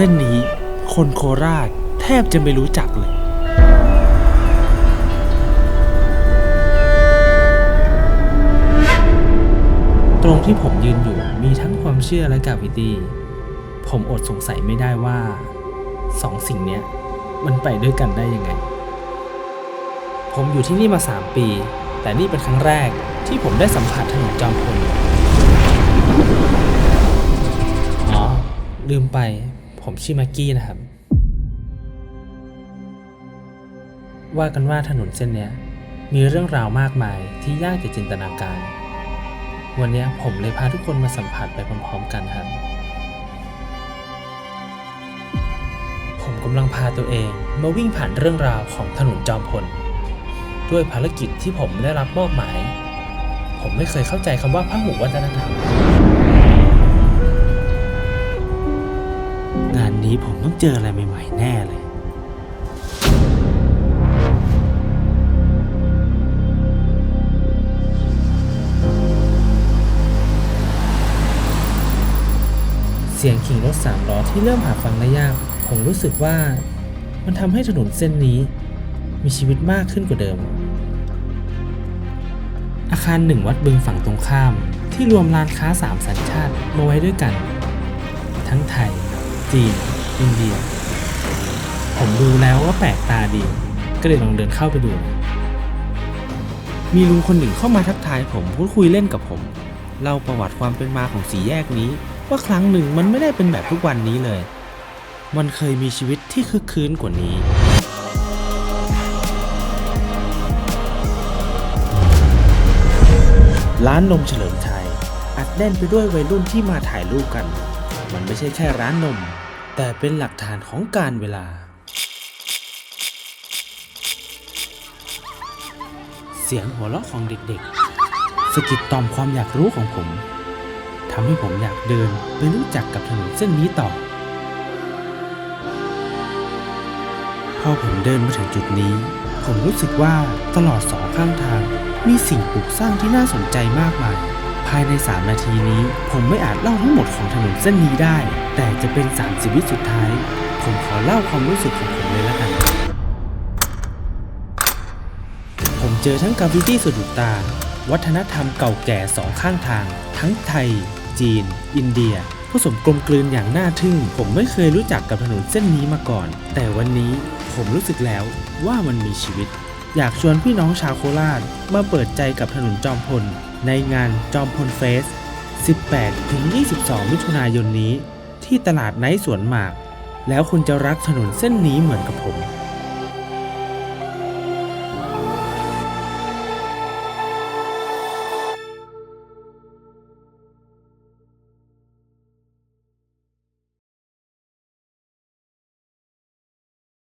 เส้นนี้คนโคราชแทบจะไม่รู้จักเลย ตรงที่ผมยืนอยู่มีทั้งความเชื่อและกาฟิตี้ผมอดสงสัยไม่ได้ว่าสองสิ่งเนี้ยมันไปด้วยกันได้ยังไง ผมอยู่ที่นี่มา 3 ปี แต่นี่เป็นครั้งแรกที่ผมได้สัมผัสถนนจอมพล อ๋อ ลืมไป ผมชื่อม็กกี้นะครับ ว่ากันว่าถนนเส้นนี้มีเรื่องราวมากมายที่ยากจะจินตนาการ วันนี้ผมเลยพาทุกคนมาสัมผัสไปพร้อมๆกันครับ ผมกำลังพาตัวเองมาวิ่งผ่านเรื่องราวของถนนจอมพล ด้วยภารกิจที่ผมได้รับมอบหมาย ผมไม่เคยเข้าใจคำว่าพหุวัฒนธรรม งานนี้ผมต้องเจออะไรใหม่ๆแน่เลย เสียงขี่รถสามล้อที่เริ่มหาฟังได้ยาก ผมรู้สึกว่ามันทำให้ถนนเส้นนี้มีชีวิตมากขึ้นกว่าเดิม อาคารหนึ่งวัดบึงฝั่งตรงข้ามที่รวมร้านค้าสามสัญชาติมาไว้ด้วยกัน ทั้งไทย จีน อินเดีย ผมดูแล้วว่าแปลกตาดี ก็เลยลองเดินเข้าไปดู มีลุงคนหนึ่งเข้ามาทักทายผมพูดคุยเล่นกับผม เล่าประวัติความเป็นมาของสีแยกนี้ ว่าครั้งหนึ่งมันไม่ได้เป็นแบบทุกวันนี้เลย มันเคยมีชีวิตที่คึกคืนกว่านี้ร้านนมเฉลิมชัยอัดแน่นไปด้วยวัยรุ่นที่มาถ่ายรูปกัน มันไม่ใช่แค่ร้านนม แต่เป็นหลักฐานของการเวลา เสียงหัวเราะของเด็กๆสะกิดต่อมความอยากรู้ของผมทำให้ผมอยากเดินไปรู้จักกับถนนเส้นนี้ต่อ พอผมเดินมาถึงจุดนี้ ผมรู้สึกว่าตลอดสองข้างทางมีสิ่งปลูกสร้างที่น่าสนใจมากมาย ภายใน 3 นาทีนี้ ผมไม่อาจเล่าทั้งหมดของถนนเส้นนี้ได้ แต่จะเป็น30วิตสุดท้าย ผมขอเล่าความรู้สึกของผมเลยละกัน ผมเจอทั้งกราฟิตี้สะดุดตา วัฒนธรรมเก่าแก่สองข้างทาง ทั้งไทย จีน อินเดียผสมกลมกลืนอย่างน่าทึ่ง ผมไม่เคยรู้จักกับถนนเส้นนี้มาก่อน แต่วันนี้ผมรู้สึกแล้วว่ามันมีชีวิต อยากชวนพี่น้องชาวโคราชมาเปิดใจกับถนนจอมพล ในงานจอมพลเฟส 18-22 มิถุนายนนี้ ที่ตลาดไนท์สวนหมาก แล้วคุณจะรักถนนเส้นนี้เหมือนกับผม